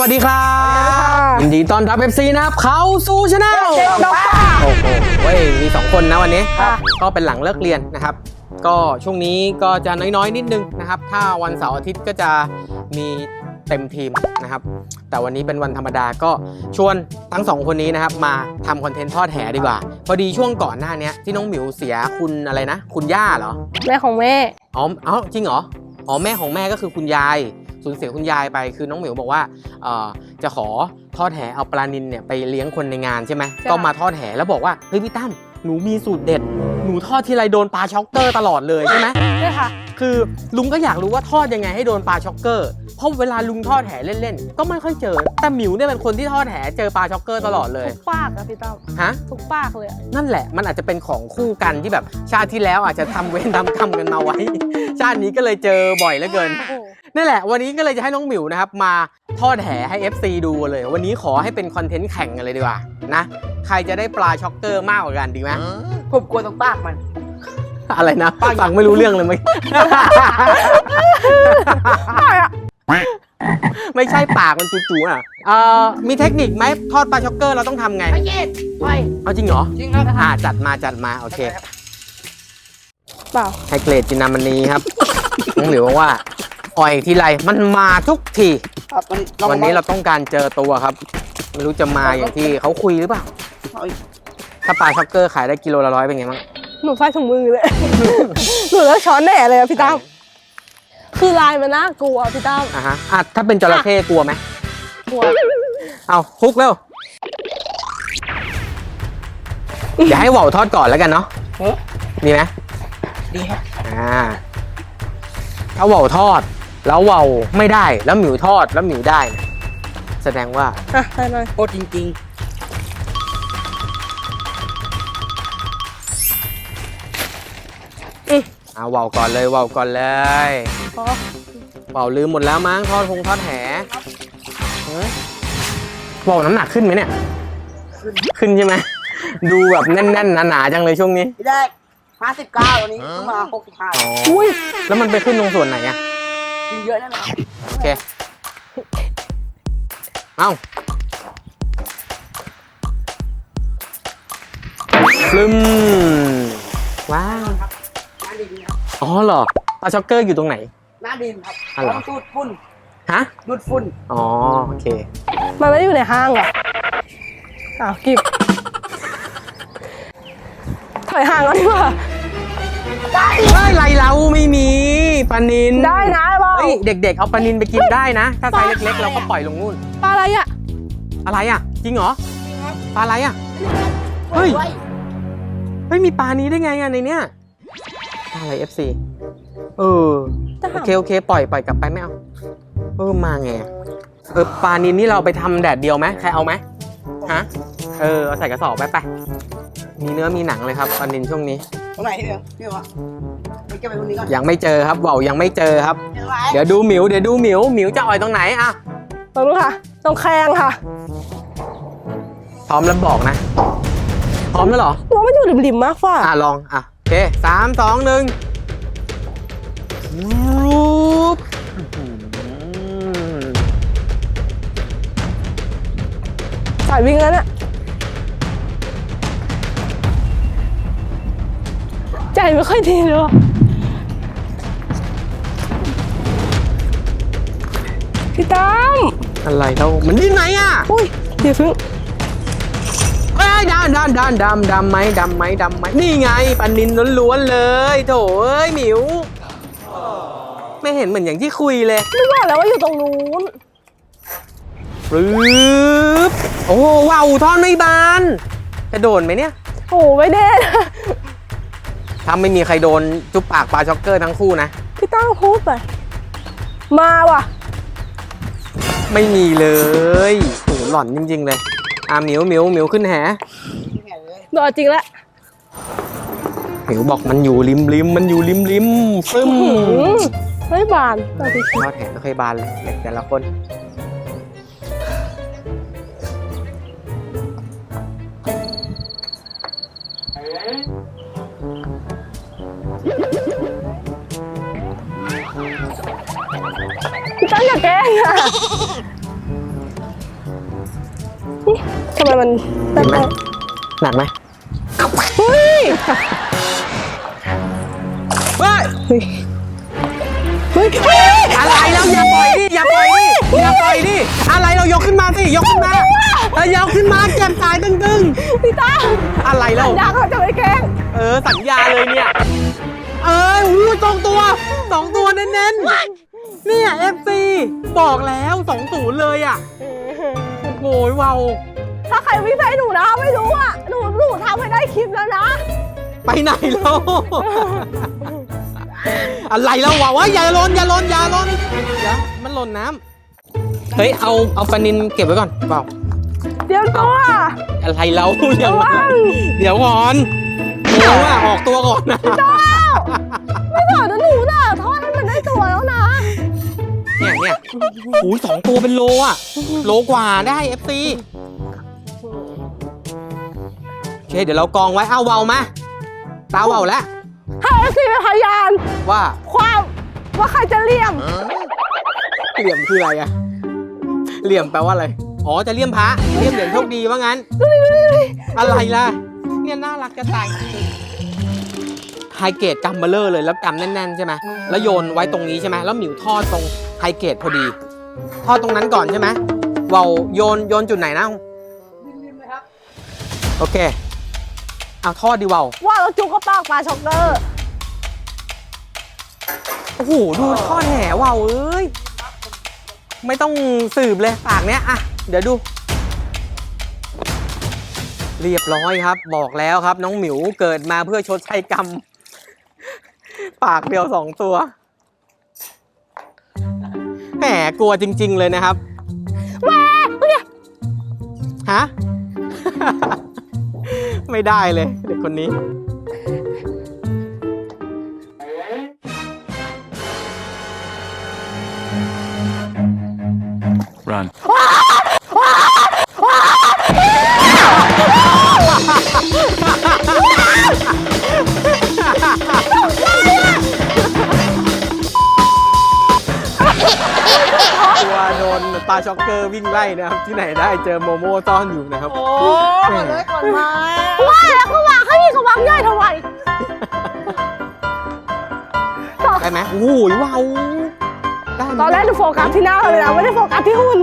วัสดีครับยินดีต้อนรับ FC นะครับเข้าสู่ช anel เจ๊ด็อกเตอร์โอ้โหเว้ยมีสองคนนะวันนี้ค่ะก็เป็นหลังเลิกเรียนนะครับ ก็ช่วงนี้ก็จะน้อยๆ นิดนึงนะครับ ถ้าวันเสาร์อาทิตย์ก็จะมีเต็มทีมนะครับ แต่วันนี้เป็นวันธรรมดาก็ชวนทั้งสองคนนี้นะครับ มาทำคอนเทนต์ทอดแหดีกว่า พอดีช่วงก่อนหน้าเนี้ยที่น้องหมิวเสียคุณอะไรนะ คุณย่าเหรอ แม่ของแม่ อ๋อ เอ้าจริงเหรอ อ๋อแม่ของแม่ก็คือคุณยาย สูญเสียคุณยายไปคือน้องหมิวบอกว่าเอ่อจะขอทอดแหเอาปลานินเนี่ยไปเลี้ยงคนในงานใช่ไหมใช่ก็มาทอดแหแล้วบอกว่าเฮ้ยพี่ตั้มหนูมีสูตรเด็ด หนูทอดทีไรโดนปลาช็อกเกอร์ตลอดเลยใช่ไหมใช่ค่ะ คือลุงก็อยากรู้ว่าทอดยังไงให้โดนปลาช็อกเกอร์ เพราะเวลาลุงทอดแหเล่นๆ ก็ไม่ค่อยเจอ แต่หมิวเนี่ยเป็นคนที่ทอดแหเจอปลาช็อกเกอร์ตลอดเลย ทุกปากอะพี่ตั้มฮะ ทุกปากเลยอะนั่นแหละ มันอาจจะเป็นของคู่กันที่แบบชาติที่แล้วอาจจะทำเวรทำกรรมกันมาไว้ ชาตินี้ก็เลยเจอบ่อยเหลือเกินโอ้โห นั่นแหละ วันนี้ก็เลยจะให้น้องหมิวนะครับ มาทอดแหให้ FC ดูเลย วันนี้ขอให้เป็นคอนเทนต์แข่งกันเลยดีกว่านะ ใครจะได้ปลาช็อกเกอร์มากกว่ากันดีไหมผมกลัวตรงปากมัน อะไรนะฟังไม่รู้เรื่องเลยมั้ยไม่ใช่ปากมันจู่ๆอะเอ่อมีเทคนิคไหมทอดปลาช็อกเกอร์เราต้องทำไงไอ้เจ็ดไปเอาจริงเหรอ จริงครับอ่าจัดมาจัดมาโอเคเปล่าให้เกรดจินามณีครับน้องหมิวบอกว่า อ่อยทีไรมันมาทุกทีครับวันลองวันนี้เราต้องการเจอตัวครับ ไม่รู้จะมาอย่างที่เขาคุยหรือเปล่า เอาอีกถ้าปลาช็อกเกอร์ขายได้กิโลละร้อยเป็นไงบ้างหนูใส่ถุงมือเลย หนูแล้วช้อนแหน่เลยอะพี่ตั้มคือลายมันน่ากลัวพี่ตั้มอะฮะอะถ้าเป็นจระเข้กลัวไหมกลัวเอาคุกเร็วอย่าให้เหว่าวทอดก่อนแล้วกันเนาะเฮ้ยดีไหมดีครับอ่าถ้าเหว่าวทอด แล้วเหว่าวไม่ได้แล้วหมิวทอดแล้วหมิวได้เนี่ยแสดงว่าอะได้เลยโคตรจริง เอาเหว่าวก่อนเลยเหว่าวก่อนเลยพอเหว่าวลืมหมดแล้วมั้งทอดคงทอดแหหือเหว่าวน้ำหนักขึ้นไหมเนี่ย ขึ้นใช่ไหม ดูแบบแน่นๆหนาๆจังเลยช่วงนี้ๆที่แรกห้าสิบเก้าวันนี้ขึ้นมาหกสิบห้าอ๋ออุ้ยแล้วมันไปขึ้นตรงส่วนไหนอะ กินเยอะแน่นอนโอเค เอาฟลึมว้าวครับหน้าดินครับอ๋อเหรอปลาช็อกเกอร์อยู่ตรงไหน หน้าดินครับอ๋อเหรอต้องดูดฝุ่นฮะ ดูดฝุ่นอ๋อ โอเค มันไม่ได้อยู่ในห้างเหรออ้าวกิบถอยห่างก่อนดีกว่าไม่ไรเราไม่มีปลานินได้นะเปล่าเฮ้ยเด็กๆ เอาปลานินไปกินได้นะ ถ้าไซส์เล็กๆ เราก็ปล่อยลงนู่น ปลาอะไรอะอะไรอะ จริงเหรอปลาอะไรอะ เฮ้ย เฮ้ย มีปลานี้ได้ไงอะในเนี้ยปลาอะไร FC เออจะโอหาเคโอเค ปล่อยปล่อยกลับไปไม่เอา เออมาไงอะเออปลานินนี่เราไปทำแดดเดียวไหมใครเอาไหมฮะ เออเอาใส่กระสอบไปไป มีเนื้อมีหนังเลยครับปลานินช่วงนี้ตรงไหนพี่เบลพี่เบลวะไป เก็บไปตรงนี้ก่อนยังไม่เจอครับเบายังไม่เจอครับเดี๋ยวไว้เดี๋ยวดูหมิวเดี๋ยวดูหมิวหมิวจะอ่อยตรงไหนอะตรงนู้นค่ะ ตรงแคงค่ะพร้อมแล้วบอกนะพร้อมแล้วเหรอตัวมันอยู่ริมๆมากกว่าอะลองอะโอเคสามสองหนึ่งรูปอื้อหือสายวิ่งแล้วเนี่ยใจไม่ค่อยดีเลยว่ะ พี่ตั้มอะไรแล้วมันที่ไหนอะอุ้ยเดี๋ยวเพิ่งเอ้ยดำดำดำดำดำไหมดำไหมดำไหมนี่ไงปันนินล้วนๆเลยโถเอ้ยหมิวไม่เห็นเหมือนอย่างที่คุยเลยไม่บอกแล้วว่าอยู่ตรงนู้นปึ๊บโอ้ว้าวทอนไม่บานจะโดนไหมเนี่ยโอ้ไม่แน่นะถ้าไม่มีใครโดนจุ๊บปากปลาช็อกเกอร์ทั้งคู่นะพี่ตั้งพูดไปมาว่ะ ไม่มีเลยโอ้โหหล่อนจริง ๆ เลย อะหมิวหมิวหมิวขึ้นแหที่ไหนเลยโดนจริงแล้วหมิวบอกมันอยู่ริมริมมันอยู่ริมริมฟึ่มหืมไม่บานต่อไปคิดยอดแหไม่เคยบานเลยเด็กแต่ละคน พี่ตั้งอย่าแกล้งอะำไมมันเห็นไหมหนักไหมเฮ้ยเฮ้ยเฮ้ยเฮ้ยอะไรเราอย่าปล่อยดิอย่าปล่อยดิอย่าปล่อยดิอะไรเรายกขึ้นมาสิยกขึ้นมาเรายกขึ้นมาเก็บสายตึงพี่ตั้มๆอะไรเราอยากเขาจะไปแกล้งเออ สัญญาเลยเนี่ย เอออู้สองตัวสองตัวเน้นๆ เนี่ยเอฟซีบอกแล้วสองศูนย์เลยอะโอ้ยเวาวถ้าใครวิ่งใส่หนูนะไม่รู้อะหนูหนูทำให้ได้คลิปแล้วนะ ไปไหนแล้ว อะไรแล้ววะวะอย่าหล่นอย่าหล่นอย่าหล่นเดี๋ยวมันหล่นน้ำเฮ้ยเอาเอาฟานินเก็บไว้ก่อนเปล่าเดี๋ยวตัว อะไรเราอย่ามาระวังเดี๋ยวก่อนเดี๋ยวอะออกตัวก่อนนะ โอ้ยสองตัวเป็นโลอะโลกว่าได้ FC โอเคเดี๋ยวเรากองไว้เอาเวามาตาเวาแล้วให้เอฟซีเป็นพยาน ว่าความว่าใครจะเลี่ยม เหลี่ยมคืออะไรอะเหลี่ยมแปลว่าอะไร อ๋อจะเลี่ยมพระเลี่ยมเหรียญโชคดีว่างั้น อะไรล่ะ เนี่ยน่ารักจะตายไฮเกรดกำเบลเลอร์เลยแล้วกำแน่นๆใช่ไหมแล้วโยนไว้ตรงนี้ใช่ไหมแล้วหมิวทอดตรง ไฮเกรดพอดี ทอดตรงนั้นก่อนใช่ไหมเวาโยนโยนจุดไหนนะริมๆเลยครับ โอเคเอาทอดดีเวาว่าเราจุกกระปากปลาช็อกเกอร์โอ้โหดูทอดแหวเวาเอ้ยไม่ต้องสืบเลยปากเนี้ยอะเดี๋ยวดู เรียบร้อยครับ บอกแล้วครับ น้องหมิวเกิดมาเพื่อชดใช้กรรม ปากเดียวสองตัว แหมกลัวจริง ๆ เลยนะครับแหม่เนี่ยฮะ ไม่ได้เลยเด็กคนนี้ Run. นปลาช็อกเกอร์วิ่งไล่นะครับ ที่ไหนได้เจอโมโม่ซ่อนอยู่นะครับ โอ้ขอเลยก่อนมาว่าแล้วเขาวางให้เขาวางใหญ่ทำไมได้ไหมโอ้โหว้าวได้ไหมตอนแรกหนูโฟกัสที่หน้าเลยนะไม่ได้โฟกัสที่หุ่น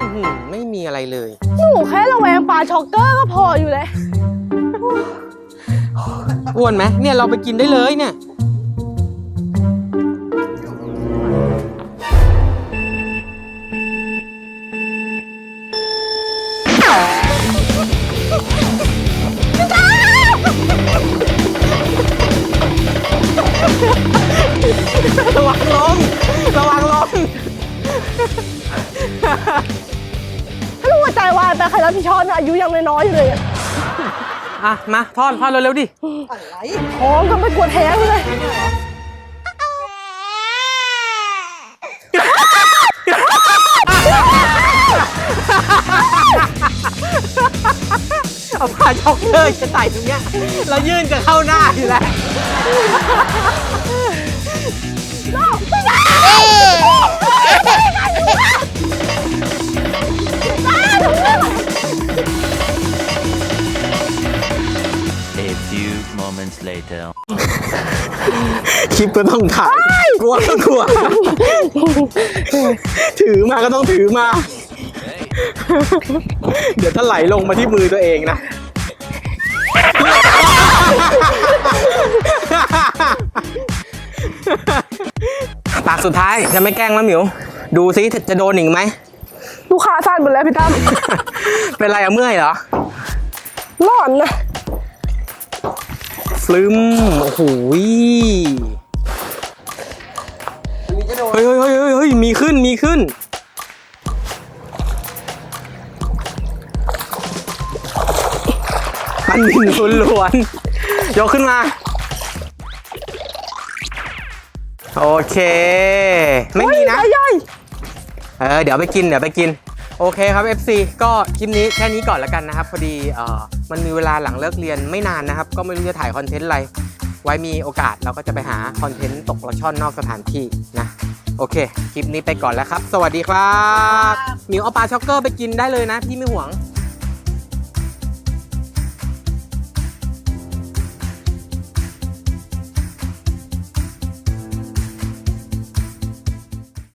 อื้อหือไม่มีอะไรเลยหนูแค่ระแวงปลาช็อกเกอร์ก็พออยู่เลยอ้วนไหมเนี่ยเราไปกินได้เลยเนี่ยาหนูหัวใจวายไปใครรับผิดชอบนะอายุยังน้อยๆอยู่เลยอะอะ มาทอดทอดเร็วๆดิ อะไรท้องก็ไม่กลัวแท้งเลยเอาผ้าช็อกเกอร์จะใส่ตรงเนี้ยแล้วยื่นจะเข้าหน้าอยู่แล้ว A later. คลิปก็ต้องถ่ายกลัวก็กลัว ถือมาก็ต้องถือมา เดี๋ยวถ้าไหลลงมาที่มือตัวเองนะ ปากสุดท้ายจะไม่แกล้งแล้วหมิว ดูซิจะโดนอีกไหม ลูกค้าสั่นหมดแล้วพี่ตั้มเป็นไรอะเมื่อยเหรอ ร้อนนะ ฟลึมโอ้โหยมีจะโดนเฮ้ยเฮ้ยเฮ้ยเฮ้ยเฮ้ยมีขึ้นมีขึ้นปันดินล้วนล้วนๆยกขึ้นมา โอเค ไม่มีนะเฮ้ยใหญ่เออ เดี๋ยวไปกิน เดี๋ยวไปกิน โอเคครับ FC ก็คลิปนี้แค่นี้ก่อนแล้วกันนะครับ พอดีเออมันมีเวลาหลังเลิกเรียนไม่นานนะครับ ก็ไม่รู้จะถ่ายคอนเทนต์อะไร ไว้มีโอกาสเราก็จะไปหาคอนเทนต์ตกปลาช่อนนอกสถานที่นะ โอเค คลิปนี้ไปก่อนแล้วครับ สวัสดีครับหมิวเอาปลาช็อกเกอร์ไปกินได้เลยนะ พี่ไม่ห่วง